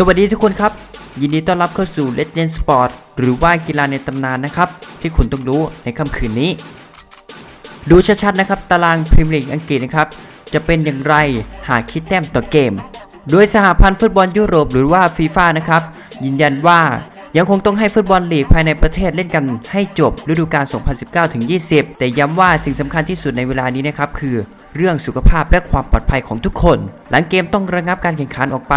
สวัสดีทุกคนครับ ยินดีต้อนรับเข้าสู่ Legend Sport หรือว่ากีฬาในตำนานนะครับ ที่คุณต้องรู้ในค่ำคืนนี้ ดูชัดๆนะครับตารางพรีเมียร์ลีกอังกฤษนะครับ จะเป็นอย่างไรหากคิดแต้มต่อเกม โดยสหพันธ์ฟุตบอลยุโรปหรือว่าฟีฟ่านะครับ ยืนยันว่ายังคงต้องให้ฟุตบอลลีกภายในประเทศเล่นกันให้จบฤดูกาล 2019-20 แต่ย้ำว่าสิ่งสำคัญที่สุดในเวลานี้นะครับคือ เรื่องสุขภาพและความปลอดภัยของทุกคน หลังเกมต้องระงับการแข่งขันออกไป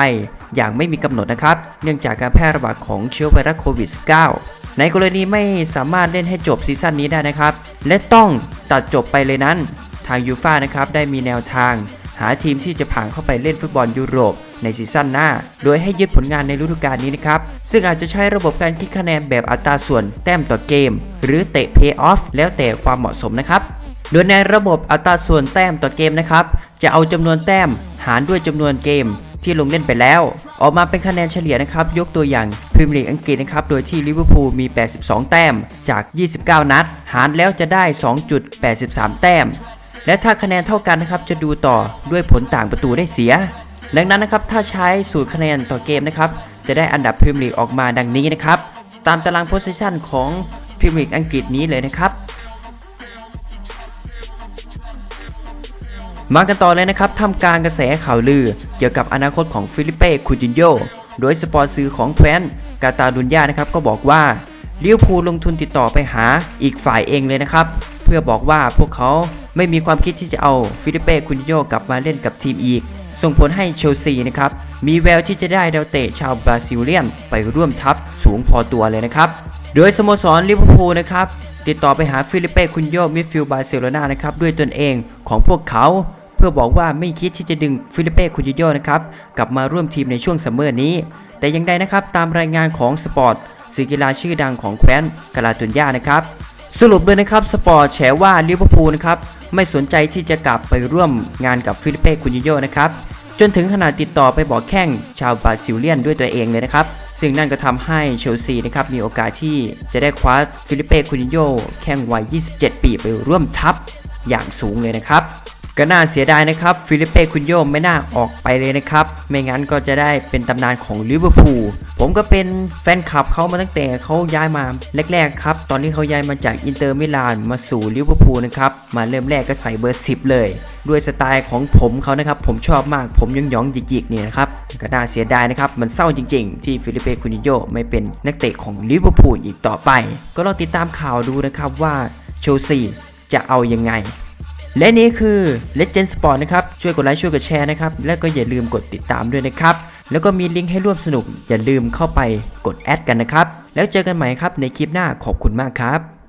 อย่างไม่มีกำหนดนะครับ เนื่องจากการแพร่ระบาดของเชื้อไวรัสโควิด -19 ในกรณีไม่สามารถเล่นให้จบซีซั่นนี้ได้นะครับ และต้องตัดจบไปเลยนั้น ทางยูฟ่านะครับได้มีแนวทาง หาทีมที่จะผ่านเข้าไปเล่นฟุตบอลยุโรปในซีซั่นหน้า โดยให้ยึดผลงานในฤดูกาลนี้นะครับ ซึ่งอาจจะใช้ระบบการคิดคะแนนแบบอัตราส่วนแต้มต่อเกม หรือเตะเพย์ออฟแล้วแต่ความเหมาะสมนะครับ โดยในระบบอัตราส่วนแต้มต่อเกมนะครับ จะเอาจำนวนแต้มหารด้วยจำนวนเกมที่ลงเล่นไปแล้ว ออกมาเป็นคะแนนเฉลี่ยนะครับ ยกตัวอย่างพรีเมียร์ลีกอังกฤษนะครับ โดยที่ลิเวอร์พูลมี 82 แต้มจาก 29 นัด หารแล้วจะได้ 2.83 แต้ม และถ้าคะแนนเท่ากันนะครับ จะดูต่อด้วยผลต่างประตูได้เสีย ดังนั้นนะครับ ถ้าใช้สูตรคะแนนต่อเกมนะครับ จะได้อันดับพรีเมียร์ลีกออกมาดังนี้นะครับ ตามตารางโพสิชันของพรีเมียร์ลีกอังกฤษนี้เลยนะครับ มากันต่อเลยนะครับท่ามกางกระแสข่าวลือ เกี่ยวกับอนาคตของฟิลิเป้คูตินโยโดยสปอนเซอร์ของแคว้นกาตาลุนยานะครับก็บอกว่าลิเวอร์พูลงทุนติดต่อไปหาอีกฝ่ายเองเลยนะครับ เพื่อบอกว่าพวกเขาไม่มีความคิดที่จะเอาฟิลิเป้คูตินโยกลับมาเล่นกับทีมอีก ส่งผลให้เชลซีนะครับมีแววที่จะได้ดาวเตะชาวบราซิลเลียนไปร่วมทัพสูงพอตัวเลยนะครับ โดยสโมสรลิเวอร์พูลนะครับติดต่อไปหาฟิลิเป้คุนโยมิดฟิลด์บาร์เซโลนานะครับด้วยตนเองของพวกเขา พื่อบอกว่าไม่คิดที่จะดึงฟิลิเป้คุนโยนะครับกลับมาร่วมทีมในช่วงซัมเมอร์นี้ แต่อยังใดนะครับตามรายงานของสปอร์ตสื่อกีฬาชื่อดังของแคว้นกาลาตุนยานะครับสรุปเลยนะครับสปอร์ตแฉว่าลิเวอร์พูลนะครับไม่สนใจที่จะกลับไปร่วมงานกับฟิลิเป้คุนโยนะครับจนถึงขนาดติดต่อไปบอกแข้งชาวบราซิลเลียนด้วยตัวเองเลยนะครับซึ่งนั่นก็ทำให้เชลซีนะครับมีโอกาสที่จะได้คว้าฟิลิเป้คุนิโยแข้งวัย 27 ปีไปร่วมทัพอย่างสูงเลยนะครับ ก็น่าเสียดายนะครับฟิลิเป้คุนโยไม่น่าออกไปเลยนะครับ ไม่งั้นก็จะได้เป็นตำนานของลิเวอร์พูลผมก็เป็นแฟนคลับเขามาตั้งแต่เขาย้ายมาแรกๆครับ ตอนที่เขาย้ายมาจากอินเตอร์มิลานมาสู่ลิเวอร์พูลนะครับมาเริ่มแรกก็ใส่เบอร์ 10 เลย ด้วยสไตล์ของผมเขานะครับ ผมชอบมากผมยองๆหยิกๆนี่นะครับก็น่าเสียดายนะครับ มันเศร้าจริงๆ ที่ฟิลิเป้คุนิโยไม่เป็นนักเตะของลิเวอร์พูลอีกต่อไป ก็ลองติดตามข่าวดูนะครับว่าเชลซีจะเอายังไง และนี่คือ Legend Sport นะครับ ช่วยกดไลค์ช่วยกดแชร์นะครับ และก็อย่าลืมกดติดตามด้วยนะครับ แล้วก็มีลิงก์ให้ร่วมสนุก อย่าลืมเข้าไปกดแอดกันนะครับ แล้วเจอกันใหม่ครับในคลิปหน้าขอบคุณมากครับ